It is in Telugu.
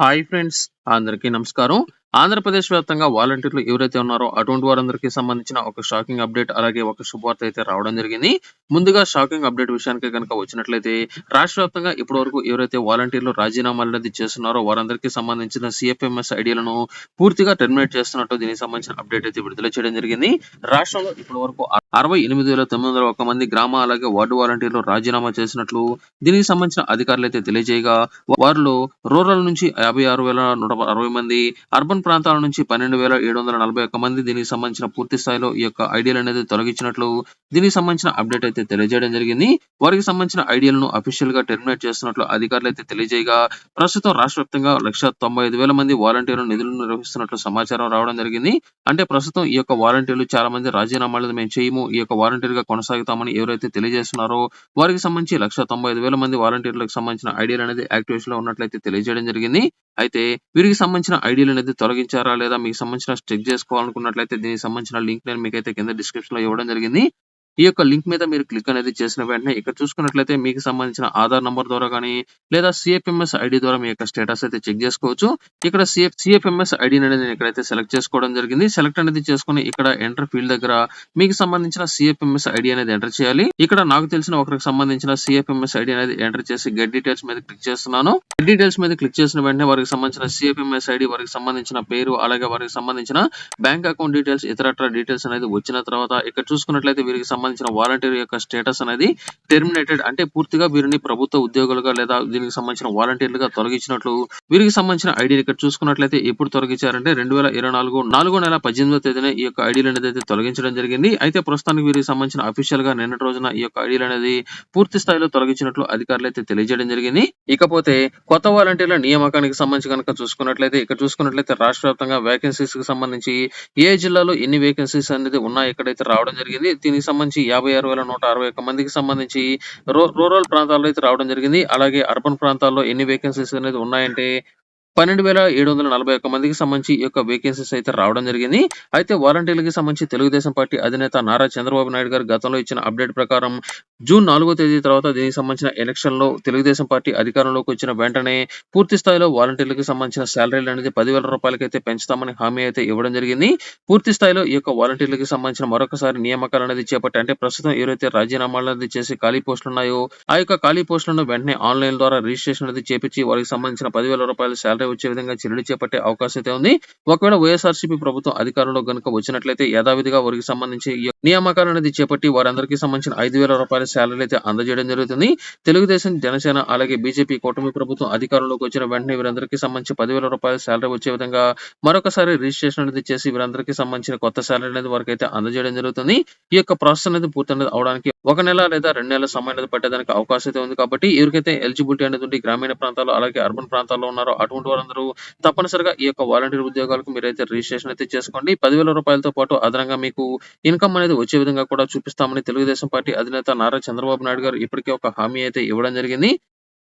hi friends. అందరికీ నమస్కారం. ఆంధ్రప్రదేశ్ వ్యాప్తంగా వాలంటీర్లు ఎవరైతే ఉన్నారో అటువంటి వారందరికీ సంబంధించిన ఒక షాకింగ్ అప్డేట్ అలాగే ఒక శుభవార్త అయితే రావడం జరిగింది. ముందుగా షాకింగ్ అప్డేట్ విషయానికి కనుక వచ్చినట్లయితే రాష్ట్ర వ్యాప్తంగా ఇప్పటి వరకు ఎవరైతే వాలంటీర్లు రాజీనామాలు అనేది చేస్తున్నారో వారందరికీ సంబంధించిన సిఎఫ్ఎంఎస్ ఐడియాలను పూర్తిగా టెర్మినేట్ చేస్తున్నట్టు దీనికి సంబంధించిన అప్డేట్ అయితే విడుదల చేయడం జరిగింది. రాష్ట్రంలో ఇప్పటి వరకు అరవై ఎనిమిది వేల తొమ్మిది వందల ఒక మంది గ్రామ అలాగే వార్డు వాలంటీర్లు రాజీనామా చేసినట్లు దీనికి సంబంధించిన అధికారులు అయితే తెలియజేయగా వారిలో రూరల్ నుంచి యాభై ఆరు వేల నూట అరవై మంది. అర్బన్ ప్రాంతాల నుంచి పన్నెండు వేల ఏడు వందల నలభై ఒక్క మంది దీనికి సంబంధించిన పూర్తి స్థాయిలో ఈ యొక్క ఐడియల్ అనేది తొలగించినట్లు దీనికి సంబంధించిన అప్డేట్ అయితే తెలియజేయడం జరిగింది. వారికి సంబంధించిన ఐడియాలను అఫీషియల్గా టెర్మినేట్ చేస్తున్నట్లు అధికారులు అయితే తెలియజేయగా ప్రస్తుతం రాష్ట్ర వ్యాప్తంగా లక్ష తొంభై ఐదు వేల మంది వాలంటీర్లు నిధులు నిర్వహిస్తున్నట్లు సమాచారం రావడం జరిగింది. అంటే ప్రస్తుతం ఈ యొక్క వాలంటీర్లు చాలా మంది రాజీనామాలు మేము చేయము ఈ యొక్క వాలంటీర్గా కొనసాగుతామని ఎవరైతే తెలియజేస్తున్నారో వారికి సంబంధించి లక్ష తొంభై ఐదు వేల మంది వాలంటీర్లకు సంబంధించిన ఐడియల్ అనేది యాక్టివేషన్లో ఉన్నట్లయితే తెలియజేయడం జరిగింది. అయితే వీరికి సంబంధించిన ఐడియాలు అనేది తొలగించారా లేదా మీకు సంబంధించిన చెక్ చేసుకోవాలనుకున్నట్లయితే దీనికి సంబంధించిన లింక్ నేను మీకైతే కింద డిస్క్రిప్షన్లో ఇవ్వడం జరిగింది. ఈ యొక్క లింక్ మీద మీరు క్లిక్ అనేది చేసిన వెంటనే ఇక్కడ చూసుకున్నట్లయితే మీకు సంబంధించిన ఆధార్ నంబర్ ద్వారా కానీ లేదా సిఎఫ్ఎంఎస్ ఐడి ద్వారా మీ యొక్క స్టేటస్ అయితే చెక్ చేసుకోవచ్చు. ఇక్కడ సిఎఫ్ సిఎఫ్ఎంఎస్ ఐడి అనేది నేను ఇక్కడైతే సెలెక్ట్ చేసుకోవడం జరిగింది. సెలెక్ట్ అనేది చేసుకుని ఇక్కడ ఎంటర్ ఫీల్డ్ దగ్గర మీకు సంబంధించిన సిఎఫ్ఎంఎస్ ఐడి అనేది ఎంటర్ చేయాలి. ఇక్కడ నాకు తెలిసిన ఒకరికి సంబంధించిన సిఎఫ్ఎంఎస్ ఐడి అనేది ఎంటర్ చేసి గెట్ డీటెయిల్స్ మీద క్లిక్ చేస్తున్నాను. గెట్ డీటెయిల్స్ మీద క్లిక్ చేసిన వెంటనే వారికి సంబంధించిన సిఎఫ్ఎంఎస్ ఐడి వారికి సంబంధించిన పేరు అలాగే వారికి సంబంధించిన బ్యాంక్ అకౌంట్ డీటెయిల్స్ ఇతర డీటెయిల్స్ అనేది వచ్చిన తర్వాత ఇక్కడ చూసుకున్నట్లయితే వీరికి సంబంధించిన వాలంటీర్ యొక్క స్టేటస్ అనేది టెర్మినేటెడ్ అంటే పూర్తిగా వీరిని ప్రభుత్వ ఉద్యోగులుగా లేదా దీనికి సంబంధించిన వాలంటీర్లుగా తొలగించినట్లు వీరికి సంబంధించిన ఐడి ఇక్కడ చూసుకున్నట్లయితే ఎప్పుడు తొలగించారంటే రెండు వేల ఇరవై నాలుగు నాలుగో నెల పద్దెనిమిదో తేదీన ఈ యొక్క ఐడీలు అనేది అయితే తొలగించడం జరిగింది. అయితే ప్రస్తుతానికి వీరికి సంబంధించిన అఫీషియల్గా నిన్నటి రోజున ఈ యొక్క ఐడీలు అనేది పూర్తి స్థాయిలో తొలగించినట్లు అధికారులు అయితే తెలియజేయడం జరిగింది. ఇకపోతే కొత్త వాలంటీర్ల నియామకానికి సంబంధించి కనుక చూసుకున్నట్లయితే ఇక్కడ చూసుకున్నట్లయితే రాష్ట్ర వ్యాప్తంగా వేకెన్సీస్కి సంబంధించి ఏ జిల్లాలో ఎన్ని వేకెన్సీస్ అనేది ఉన్నాయి ఇక్కడైతే రావడం జరిగింది. దీనికి సంబంధించి యాభై ఆరు వేల నూట అరవై ఒక్క మందికి సంబంధించి రూ రూరల్ ప్రాంతాల్లో అయితే రావడం జరిగింది. అలాగే అర్బన్ ప్రాంతాల్లో ఎన్ని వేకెన్సీస్ అనేది ఉన్నాయంటే పన్నెండు వేల ఏడు వందల నలభై ఒక్క మందికి సంబంధించి ఈ యొక్క వేకెన్సీస్ అయితే రావడం జరిగింది. అయితే వాలంటీర్లకి సంబంధించి తెలుగుదేశం పార్టీ అధినేత నారా చంద్రబాబు నాయుడు గారు గతంలో ఇచ్చిన అప్డేట్ ప్రకారం జూన్ నాలుగో తేదీ తర్వాత దీనికి సంబంధించిన ఎలక్షన్లో తెలుగుదేశం పార్టీ అధికారంలోకి వచ్చిన వెంటనే పూర్తి స్థాయిలో వాలంటీర్లకు సంబంధించిన శాలరీలు అనేది పదివేల రూపాయలకి అయితే పెంచుతామని హామీ అయితే ఇవ్వడం జరిగింది. పూర్తి స్థాయిలో ఈ యొక్క వాలంటీర్లకు సంబంధించిన మరొకసారి నియామకాలు అనేది చేపట్టి అంటే ప్రస్తుతం ఎవరైతే రాజీనామాలు అనేది చేసి ఖాళీ పోస్టులు ఉన్నాయో ఆ యొక్క ఖాళీ పోస్టులను వెంటనే ఆన్లైన్ ద్వారా రిజిస్ట్రేషన్ అనేది చేపించి వారికి సంబంధించిన పదివేల రూపాయల శాలరీ వచ్చే విధంగా చర్యలు చేపట్టే అవకాశం అయితే ఉంది. ఒకవేళ వైఎస్ఆర్సీపీ ప్రభుత్వం అధికారంలో గనుక వచ్చినట్లయితే యథావిధిగా వారికి సంబంధించి నియామకాలు అనేది చేపట్టి వారందరికీ సంబంధించిన ఐదు వేల రూపాయల శాలరీ అయితే అందజేయడం జరుగుతుంది. తెలుగుదేశం జనసేన అలాగే బీజేపీ కూటమి ప్రభుత్వం అధికారంలోకి వచ్చిన వెంటనే వీరందరికీ సంబంధించి పదివేల రూపాయల శాలరీ వచ్చే విధంగా మరొకసారి రిజిస్ట్రేషన్ అనేది చేసి వీరందరికీ సంబంధించిన కొత్త శాలరీ అనేది వారికి అయితే అందజేయడం జరుగుతుంది. ఈ యొక్క ప్రాసెస్ అనేది పూర్తి అనేది అవడానికి ఒక నెల లేదా రెండు నెలల సమయం అనేది పట్టేదానికి అవకాశం అయితే ఉంది కాబట్టి ఎవరికైతే ఎలిజిబిలిటీ అనేది ఉంది గ్రామీణ ప్రాంతాల్లో అలాగే అర్బన్ ప్రాంతాల్లో ఉన్నారో అటువంటి వారందరూ తప్పనిసరిగా ఈ యొక్క వాలంటీర్ ఉద్యోగాలకు మీరైతే రిజిస్ట్రేషన్ అయితే చేసుకోండి. పదివేల రూపాయలతో పాటు అదనంగా మీకు ఇన్కమ్ అనేది వచ్చే విధంగా కూడా చూపిస్తామని తెలుగుదేశం పార్టీ అధినేత నారా చంద్రబాబు నాయుడు గారు ఇప్పటికే ఒక హామీ అయితే ఇవ్వడం జరిగింది.